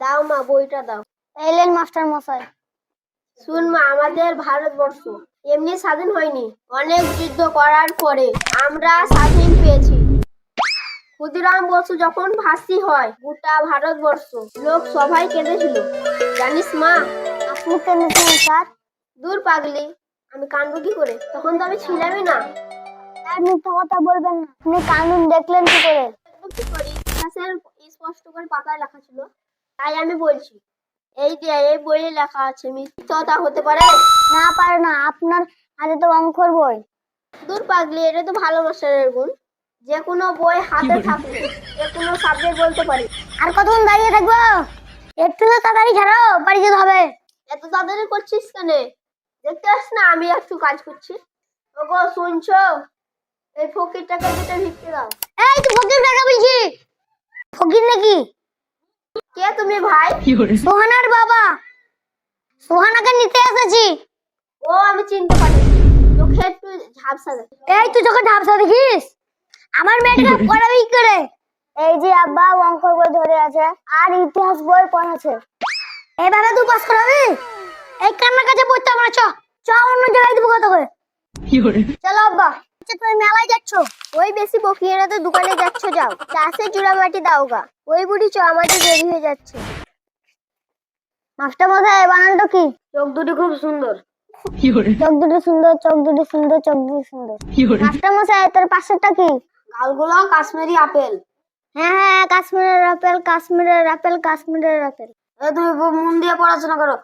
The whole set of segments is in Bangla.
দাও মা বইটা দাও। এলেন মাস্টার মশাই। শুন মা আমাদের ভারতবর্ষ এমনি স্বাধীন হয়নি। অনেক যুদ্ধ করার পরে আমরা স্বাধীন পেয়েছি। ক্ষুদিরাম বসু যখন ফাঁসি হয় গোটা ভারতবর্ষ লোক সবাই কেঁদেছিল। জানিস মা? আপনি কেঁদেছেন স্যার? দূর পাগলি আমি কান্দবো কি করে? তখন তো আমি ছিলামই না। মিথ্যা কথা বলবেন না। আপনি কানুন দেখলেন কি করে? কি করি? স্পষ্ট করে পাতায় লেখা ছিল তাই আমি বলছি এই যে এই বইয়ে লেখা আছে মিথ্যতা হতে পারে? না পারে না আপনার হাতে তো অঙ্কর বই। দূর পাগলি এটা তো ভালো মাস্টারের গুণ। যে কোনো বই হাতে থাকলে যে কোনো সাবজেক্ট বলতে পারি। আর কতক্ষণ দাঁড়িয়ে থাকব? একটু তো তাড়াতাড়ি ছাড়ো বাড়ি যেতে হবে। এত তাড়াতাড়ি করছিস কেন? দেখতে পাস না আমি একটু কাজ করছি। ওগো শুনছো? এই ফকিরটাকে দুটো ভিক্ষে দাও। এই তো ফকির কাকা বলছি। ফকির নাকি? কে তুমি ভাই? সোহানার বাবা। সোহানাকে নিতে এসেছি। ও আমি চিনতে পারি। চোখে একটু ঝাপসা দেখে এই তুই চোখে ঢাপসা দেখিস? আমার মেয়েটাকে পড়াবি করে? এই যে আব্বা অঙ্কর বই ধরে আছে আর ইতিহাস বই পড়াছে এইভাবে তুই পাস করাবি? এই কান্নার কাছে পড়তে হবে না চ। চ অন্য জায়গায় দিব কত করে চলো আব্বা। আচ্ছা তুমি মেলায় যাচ্ছ? ওই বেশি বকিয়ে তো দোকানে যাচ্ছ যাও। চাষে চূড়া মাটি দাও গা ওই বুড়ি চ আমাদের দেরি হয়ে যাচ্ছে। মাস্টার মশাই বানানটা কি? চোখ দুটি খুব সুন্দর। চোখ দুটো সুন্দর চোখ দুটো সুন্দর চোখ দুটো সুন্দর। মাস্টার মশাই তোর পাশেরটা কি? গালগুলো কাশ্মীরি আপেল। হ্যাঁ হ্যাঁ কাশ্মীরের আপেল কাশ্মীরের আপেল কাশ্মীরের আপেল। তুমি মন দিয়ে পড়াশোনা করো।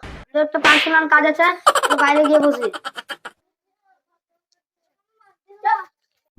একটা পার্সোনাল কাজ আছে বাইরে গিয়ে বসি বুড়ি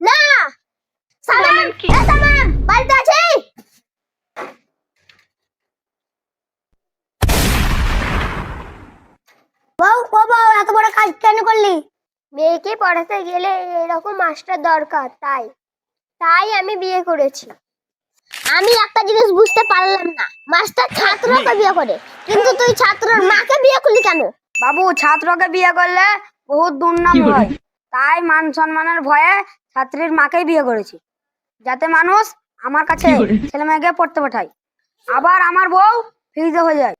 না! সালাম! সালাম বাড়িতে আছি! বউ ও বউ এত বড় কাজ কেন করলি? মেয়েকে পড়াতে গেলে এরকম মাস্টার দরকার তাই। তাই আমি বিয়ে করেছি। আমি একটা জিনিস বুঝতে পারলাম না। মাস্টার ছাত্রকে বিয়ে করে। কিন্তু তুই ছাত্রর মাকে বিয়ে করলি কেন? বাবু ছাত্রকে বিয়ে করলে বহুত দুর্নাম হয়। তাই মান সম্মানের ভয়ে ছাত্রীর মাকেই বিয়ে করেছি। যাতে মানুষ আমার কাছে ছেলে মেয়েকে পড়তে পাঠায়। আবার আমার বউ ফ্রিজে হয়ে যায়।